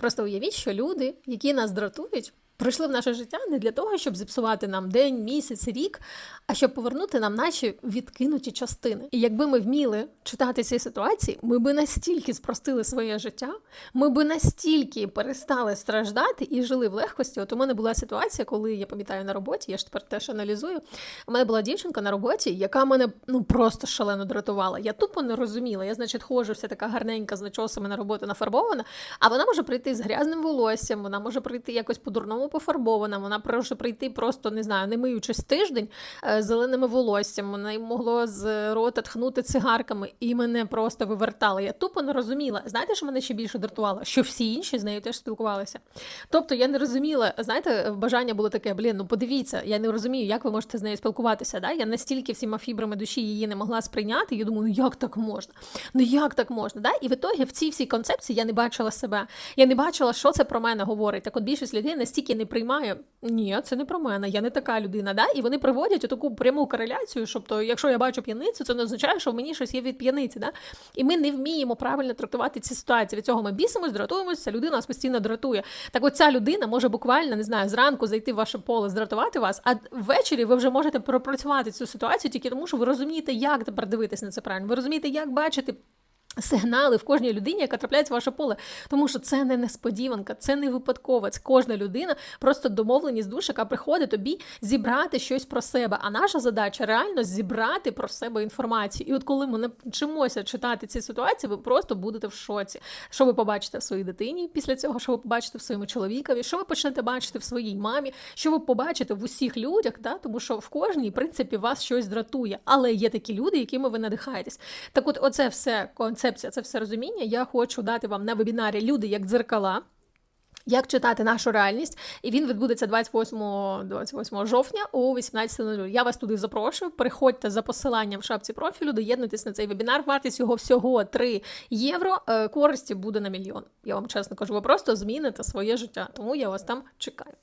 Просто уявіть, що люди, які нас дратують, прийшли в наше життя не для того, щоб зіпсувати нам день, місяць, рік, а щоб повернути нам наші відкинуті частини. І якби ми вміли читати ці ситуації, ми би настільки спростили своє життя, ми би настільки перестали страждати і жили в легкості. От у мене була ситуація, коли я пам'ятаю на роботі, я ж тепер теж аналізую. У мене була дівчинка на роботі, яка мене ну просто шалено дратувала. Я тупо не розуміла. Я, значить, ходжу вся така гарненька з начосами на роботу нафарбована, а вона може прийти з грязним волоссям, вона може прийти якось по-дурному пофарбована, вона може прийти просто не знаю, не миючись тиждень е, зеленими волоссям. Вона могло з рота тхнути цигарками, і мене просто вивертало. Я тупо не розуміла. Знаєте, що мене ще більше дратувало? Що всі інші з нею теж спілкувалися. Тобто я не розуміла, знаєте, бажання було таке: блін, ну подивіться, я не розумію, як ви можете з нею спілкуватися. Да? Я настільки всіма фібрами душі її не могла сприйняти. Я думаю, ну як так можна? Ну як так можна? Да? І в ітогі в цій всій концепції я не бачила себе. Я не бачила, що це про мене говорить. Так от більшість людей настільки не приймає, ні, це не про мене, я не така людина. Да? І вони приводять таку пряму кореляцію, щоб то, якщо я бачу п'яницю, це не означає, що в мені щось є від п'яниці. Да? І ми не вміємо правильно трактувати ці ситуації. Від цього ми бісимось, дратуємося, ця людина нас постійно дратує. Так от ця людина може буквально не знаю, зранку зайти в ваше поле, здратувати вас, а ввечері ви вже можете пропрацювати цю ситуацію тільки тому, що ви розумієте, як тепер дивитись на це правильно. Ви розумієте, як бачити. Сигнали в кожній людині, яка трапляється в ваше поле, тому що це не несподіванка, це не випадково. Це кожна людина, просто домовленість душ, яка приходить тобі зібрати щось про себе. А наша задача реально зібрати про себе інформацію. І от коли ми навчимося читати ці ситуації, ви просто будете в шоці. Що ви побачите в своїй дитині після цього, що ви побачите в своєму чоловікові, що ви почнете бачити в своїй мамі, що ви побачите в усіх людях, да? тому що в кожній, в принципі, вас щось дратує. Але є такі люди, якими ви надихаєтесь. Так, от, оце все концепція, це все розуміння. Я хочу дати вам на вебінарі люди як дзеркала. Як читати нашу реальність, і він відбудеться 28, 28 жовтня о 18.00. Я вас туди запрошую. Переходьте за посиланням в шапці профілю, доєднуйтесь на цей вебінар. Вартість його всього 3 євро. Е, Користі буде на мільйон. Я вам чесно кажу, ви просто зміните своє життя. Тому я вас там чекаю.